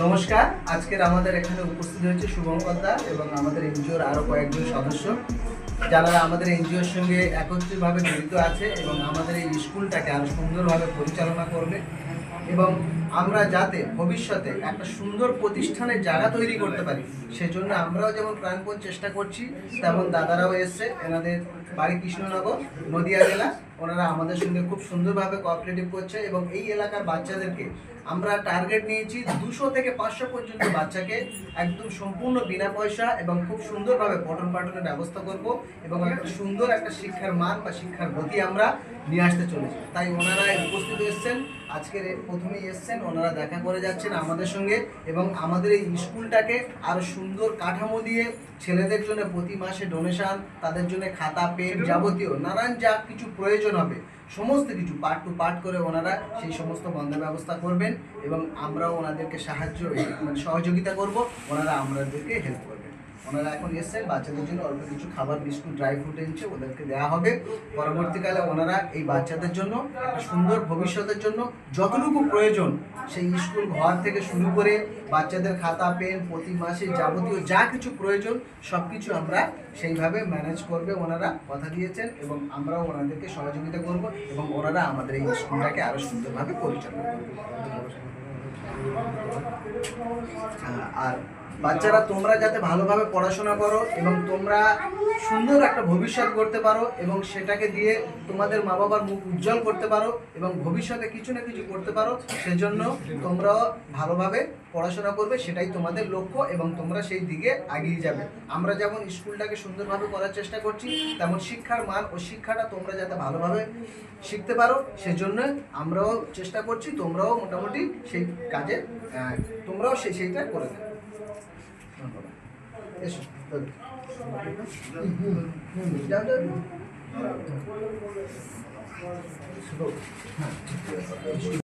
নমস্কার, আজকের আমাদের এখানে উপস্থিত হয়েছে শুভঙ্কর দা এবং আমাদের এনজিওর আরও কয়েকজন সদস্য। যারা আমাদের এনজিওর সঙ্গে একত্রিতভাবে জড়িত আছে এবং আমাদের এই স্কুলটাকে আরও সুন্দরভাবে পরিচালনা করবে এবং আমরা যাতে ভবিষ্যতে একটা সুন্দর প্রতিষ্ঠানের জায়গা তৈরি করতে পারি, সেজন্য আমরাও যেমন প্রাণপণ চেষ্টা করছি, তেমন দাদারাও এসছে, এনাদের বাড়ি কৃষ্ণনগর, নদিয়া জেলা। ওনারা আমাদের সঙ্গে খুব সুন্দরভাবে কোঅপারেটিভ করছে এবং এই এলাকার বাচ্চাদেরকে আমরা টার্গেট নিয়েছি দুশো থেকে পাঁচশো পর্যন্ত বাচ্চাকে একদম সম্পূর্ণ বিনা পয়সা এবং খুব সুন্দরভাবে পঠন পাঠনের ব্যবস্থা করব এবং একটা সুন্দর একটা শিক্ষার মান বা শিক্ষার গতি আমরা নিয়ে আসতে চলেছি। তাই ওনারা উপস্থিত এসছেন আজকের প্রথমেই এসছেন। ওনারা দেখা করে যাচ্ছেন আমাদের সঙ্গে এবং আমাদের এই স্কুলটাকে আরও সুন্দর কাঠামো দিয়ে ছেলেদের জন্য প্রতি মাসে ডোনেশন তাদের জন্য খাতা, পেন যাবতীয় নানান যা কিছু প্রয়োজন হবে, সমস্ত কিছু পার্ট টু পার্ট করে ওনারা সেই সমস্ত বন্ধ ব্যবস্থা করবেন এবং আমরাও ওনাদেরকে সাহায্য মানে সহযোগিতা করব, ওনারা আমাদেরকে হেল্প করবেন। ওনারা এখন এসছেন, বাচ্চাদের জন্য অল্প কিছু খাবার, বিস্কুট ড্রাই ফ্রুট এনেছে, ওদেরকে দেওয়া হবে। পরবর্তীকালে ওনারা এই বাচ্চাদের জন্য, একটা সুন্দর ভবিষ্যতের জন্য যতটুকু প্রয়োজন, সেই স্কুল ঘর থেকে শুরু করে বাচ্চাদের খাতা, পেন, প্রতি মাসে যাবতীয় যা কিছু প্রয়োজন সব কিছু আমরা সেইভাবে ম্যানেজ করবে ওনারা, কথা দিয়েছেন এবং আমরাও ওনাদেরকে সহযোগিতা করব এবং ওনারা আমাদের এই স্কুলটাকে আরও সুন্দরভাবে পরিচালনা করবে। আর বাচ্চারা তোমরা যাতে ভালোভাবে পড়াশোনা করো এবং তোমরা সুন্দর একটা ভবিষ্যৎ করতে পারো এবং সেটাকে দিয়ে তোমাদের মা বাবার মুখ উজ্জ্বল করতে পারো এবং ভবিষ্যতে কিছু না কিছু করতে পারো, সেজন্য তোমরাও ভালোভাবে পড়াশোনা করবে, সেটাই তোমাদের লক্ষ্য এবং তোমরা সেই দিকে এগিয়ে যাবে। আমরা যেমন স্কুলটাকে সুন্দরভাবে করার চেষ্টা করছি, তেমন শিক্ষার মান ও শিক্ষাটা তোমরা যাতে ভালোভাবে শিখতে পারো, সেজন্য আমরাও চেষ্টা করছি, তোমরাও মোটামুটি সেই কাজে তোমরাও সেই সেইটা করে ধন্যবাদ এসো। হ্যাঁ।